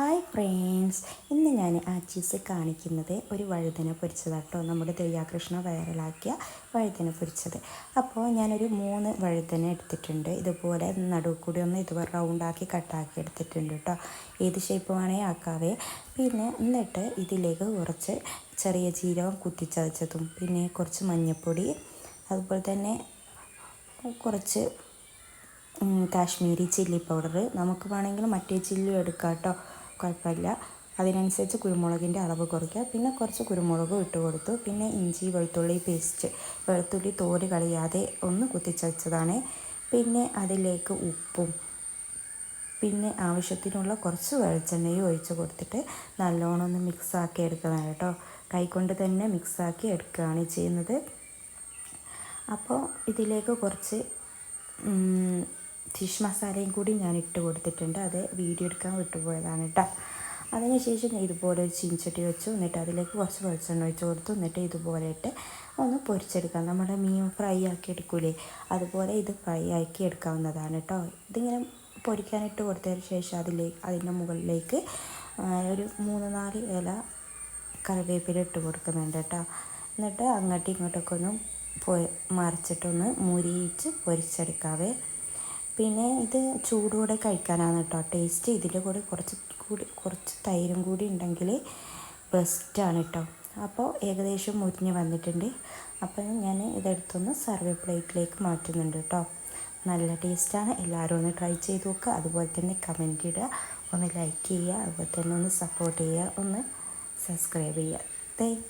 Hi friends ഇന്ന് ഞാൻ ആ ചീസ് കാണിക്കുന്നത് ഒരു വഴുതന പൊരിച്ചതാട്ടോ നമ്മുടെ ദയ്യാകൃഷ്ണ വൈറലാക്കിയ വഴുതന പൊരിച്ചത്. അപ്പോൾ ഞാനൊരു മൂന്ന് വഴുതന എടുത്തിട്ടുണ്ട്. ഇതുപോലെ നടുവ് കൂടി ഒന്ന് ഇതുപോലെ റൗണ്ടാക്കി കട്ടാക്കി എടുത്തിട്ടുണ്ട് കേട്ടോ. ഏത് ഷേപ്പ് വേണേൽ ആക്കാവേ. പിന്നെ എന്നിട്ട് ഇതിലേക്ക് കുറച്ച് ചെറിയ ജീരകം കുത്തിച്ചതച്ചതും പിന്നെ കുറച്ച് മഞ്ഞൾപ്പൊടി അതുപോലെ തന്നെ കുറച്ച് കാശ്മീരി ചില്ലി പൗഡർ നമുക്ക് വേണമെങ്കിൽ മറ്റേ ചില്ലി എടുക്കാം കേട്ടോ. കുഴപ്പമില്ല. അതിനനുസരിച്ച് കുരുമുളകിന്റെ അളവ് കുറയ്ക്കുക. പിന്നെ കുറച്ച് കുരുമുളകും ഇട്ട് കൊടുത്തു. പിന്നെ ഇഞ്ചി വെളുത്തുള്ളി പേസ്റ്റ് വെളുത്തുള്ളി തോൽ കളയാതെ ഒന്ന് കുത്തിച്ചതാണ് പിന്നെ അതിലേക്ക് ഉപ്പും പിന്നെ ആവശ്യത്തിനുള്ള കുറച്ച് വെളിച്ചെണ്ണയും ഒഴിച്ച് കൊടുത്തിട്ട് നല്ലോണം ഒന്ന് മിക്സാക്കി എടുക്കണം കേട്ടോ. കൈകൊണ്ട് തന്നെ മിക്സാക്കി എടുക്കുകയാണ് ചെയ്യുന്നത്. അപ്പോൾ ഇതിലേക്ക് കുറച്ച് ഫിഷ് മസാലയും കൂടി ഞാൻ ഇട്ട് കൊടുത്തിട്ടുണ്ട്. അത് വീഡിയോ എടുക്കാൻ വിട്ടുപോയതാണ് കേട്ടോ. അതിനുശേഷം ഇതുപോലെ ഒരു ചീൻചട്ടി വെച്ചു. എന്നിട്ട് അതിലേക്ക് കുറച്ച് വെളിച്ചെണ്ണ ഒഴിച്ച് കൊടുത്തു. എന്നിട്ട് ഇതുപോലെ ഇട്ട് ഒന്ന് പൊരിച്ചെടുക്കാം. നമ്മുടെ മീൻ ഫ്രൈ ആക്കി എടുക്കൂലേ? അതുപോലെ ഇത് ഫ്രൈ ആക്കി എടുക്കാവുന്നതാണ് കേട്ടോ. ഇതിങ്ങനെ പൊരിക്കാനിട്ട് കൊടുത്തതിന് ശേഷം അതിലേക്ക് അതിന്റെ മുകളിലേക്ക് ഒരു മൂന്ന് നാല് ഇല കറിവേപ്പില ഇട്ട് കൊടുക്കുന്നുണ്ട് കേട്ടോ. എന്നിട്ട് അങ്ങോട്ടും ഇങ്ങോട്ടൊക്കെ ഒന്ന് പൊ മറിച്ചിട്ടൊന്ന് മുരിയിച്ച് പൊരിച്ചെടുക്കാവേ. പിന്നെ ഇത് ചൂടോടെ കഴിക്കാനാണ് കേട്ടോ ടേസ്റ്റ് ഇതിന്റെ കൂടെ കുറച്ച് കൂടി കുറച്ച് തൈരും കൂടി ഉണ്ടെങ്കിൽ ബെസ്റ്റാണ് കേട്ടോ അപ്പോൾ ഏകദേശം മുരിഞ്ഞ് വന്നിട്ടുണ്ട്. അപ്പോൾ ഞാൻ ഇതെടുത്തൊന്ന് സർവേ പ്ലേറ്റിലേക്ക് മാറ്റുന്നുണ്ട് കേട്ടോ നല്ല ടേസ്റ്റാണ് എല്ലാവരും ഒന്ന് ട്രൈ ചെയ്ത് നോക്കുക അതുപോലെ തന്നെ കമന്റ് ഇടുക. ഒന്ന് ലൈക്ക് ചെയ്യുക. അതുപോലെ തന്നെ ഒന്ന് സപ്പോർട്ട് ചെയ്യുക. ഒന്ന് സബ്സ്ക്രൈബ് ചെയ്യുക. താങ്ക്